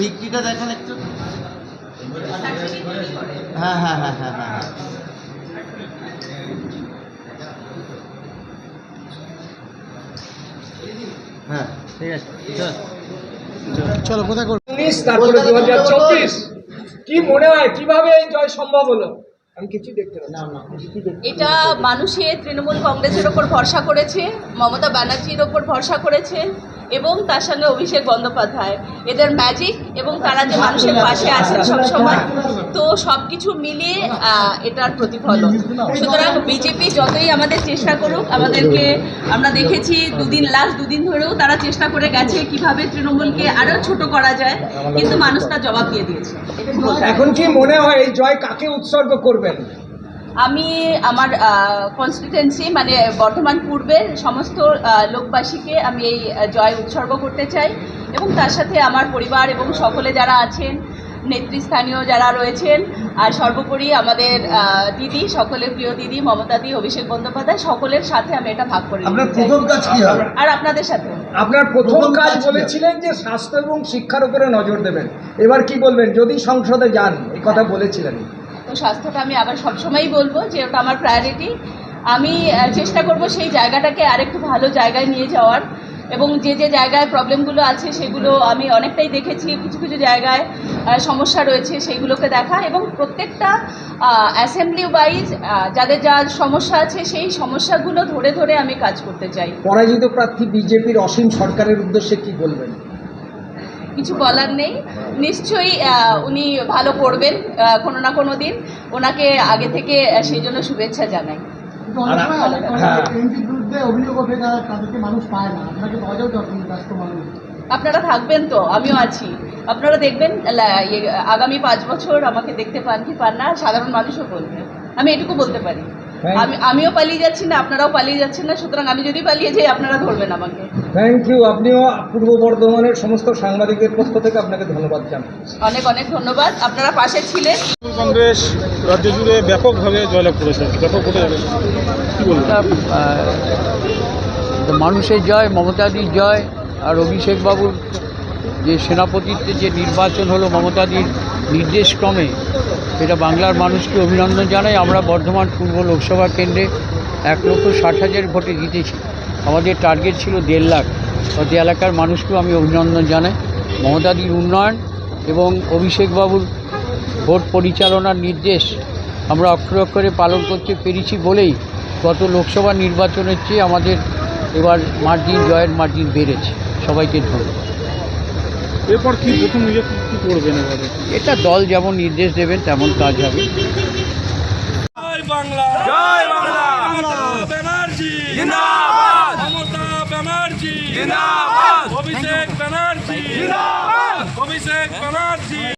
ভিত্তিটা দেখান একটু। হ্যাঁ হ্যাঁ হ্যাঁ হ্যাঁ হ্যাঁ হ্যাঁ। হ্যাঁ। ঠিক আছে চলো। কোথায় করব? উনিশ তারপরে দু হাজার চব্বিশ। কি মনে হয় কীভাবে এই জয় সম্ভব হলো? আমি কিছু দেখতে এটা মানুষের তৃণমূল কংগ্রেসের ওপর ভরসা করেছে মমতা ব্যানার্জির ওপর ভরসা করেছে। এবং তার সঙ্গে অভিষেক বন্দ্যোপাধ্যায়। এদের ম্যাজিক এবং তারা যে মানুষের পাশে আছেন সবসময়, তো সব কিছু মিলিয়ে এটার প্রতিফলন। সুতরাং বিজেপি যতই আমাদের চেষ্টা করুক, আমাদেরকে আমরা দেখেছি দুদিন লাস্ট দুদিন ধরেও তারা চেষ্টা করে গেছে কীভাবে তৃণমূলকে আরও ছোট করা যায়, কিন্তু মানুষ তার জবাব দিয়ে দিয়েছে। এখন কি মনে হয় এই জয় কাকে উৎসর্গ করবেন? আমি আমার কনস্টিটুয়েন্সি মানে বর্ধমান পূর্বের সমস্ত আহ, লোকবাসীকে আমি এই জয় উৎসর্গ করতে চাই এবং তার সাথে আমার পরিবার এবং সকলে যারা আছেন নেতৃস্থানীয় যারা রয়েছেন আর সর্বোপরি আমাদের আহ, দিদি সকলের প্রিয় দিদি মমতা দি অভিষেক বন্দ্যোপাধ্যায় সকলের সাথে আমি এটা ভাগ করে আপনার প্রথম কাজ কি হবে? আর আপনাদের সাথে। আপনার প্রথম কাজ বলেছিলেন যে স্বাস্থ্য এবং শিক্ষার উপরে নজর দেবেন। এবার কি বলবেন? যদি সংসদে যান এই কথা বলেছিলেন। তো স্বাস্থ্যটা আমি আবার সবসময়ই বলব যে ওটা আমার প্রায়োরিটি আমি চেষ্টা করব সেই জায়গাটাকে আরেকটু ভালো জায়গায় নিয়ে যাওয়ার এবং যে যে জায়গায় প্রবলেমগুলো আছে সেগুলো আমি অনেকটাই দেখেছি। কিছু কিছু জায়গায় সমস্যা রয়েছে সেইগুলোকে দেখা এবং প্রত্যেকটা অ্যাসেম্বলি ওয়াইজ যাদের যা সমস্যা আছে সেই সমস্যাগুলো ধরে ধরে আমি কাজ করতে চাই। পরাজিত প্রার্থী বিজেপির অসীম সরকারের উদ্দেশ্যে কি বলবেন? কিছু বলার নেই। নিশ্চয়ই উনি ভালো করবেন কোনো না কোনো দিন। ওনাকে আগে থেকে সেই জন্য শুভেচ্ছা জানাই। হ্যাঁ। আপনারা থাকবেন তো আমিও আছি। আপনারা দেখবেন ইয়ে, আগামী পাঁচ বছর আমাকে দেখতে পান কি পান না সাধারণ মানুষও বলবে। আমি এটুকু বলতে পারি। আমি আমিও পালিয়ে যাচ্ছি না আপনারাও পালিয়ে যাচ্ছেন না সুতরাং আমি যদি পালিয়ে যাই আপনারা ধরবেন আমাকে। থ্যাংক ইউ আপনিও পূর্ব বর্ধমানের সমস্ত সাংবাদিকদের পক্ষ থেকে আপনাকে ধন্যবাদ জানাই। অনেক অনেক ধন্যবাদ। আপনারা পাশে ছিলেন। কংগ্রেস রাজ্য জুড়ে ব্যাপকভাবে জয়লাভ করেছে ব্যাপক ভোটে কি বলবেন? মানুষের জয় মমতাদির জয় আর অভিষেক বাবুর যে সেনাপতিত্বে যে নির্বাচন হলো মমতাদির নির্দেশক্রমে এটা বাংলার মানুষকে অভিনন্দন জানাই। আমরা বর্ধমান পূর্ব লোকসভা কেন্দ্রে এক লক্ষ ষাট হাজার ভোটে জিতেছি। আমাদের টার্গেট ছিল দেড় লাখ। অত এলাকার মানুষকেও আমি অভিনন্দন জানাই। মমতাদির উন্নয়ন এবং অভিষেকবাবুর ভোট পরিচালনার নির্দেশ আমরা অক্ষরে অক্ষরে পালন করতে পেরেছি বলেই গত লোকসভা নির্বাচনের চেয়ে আমাদের এবার মার্জিন জয়ের মার্জিন বেড়েছে। সবাইকে ধন্যবাদ। এরপর কি প্রথম নিজে কি কি করবেন এবারে? এটা দল যেমন নির্দেশ দেবেন তেমন কাজ হবে। জয় বাংলা। জয় বাংলা। ব্যানার্জি। জিন্দাবাদ। মমতা ব্যানার্জি। জিন্দাবাদ। অভিষেক ব্যানার্জি। জিন্দাবাদ। অভিষেক ব্যানার্জি।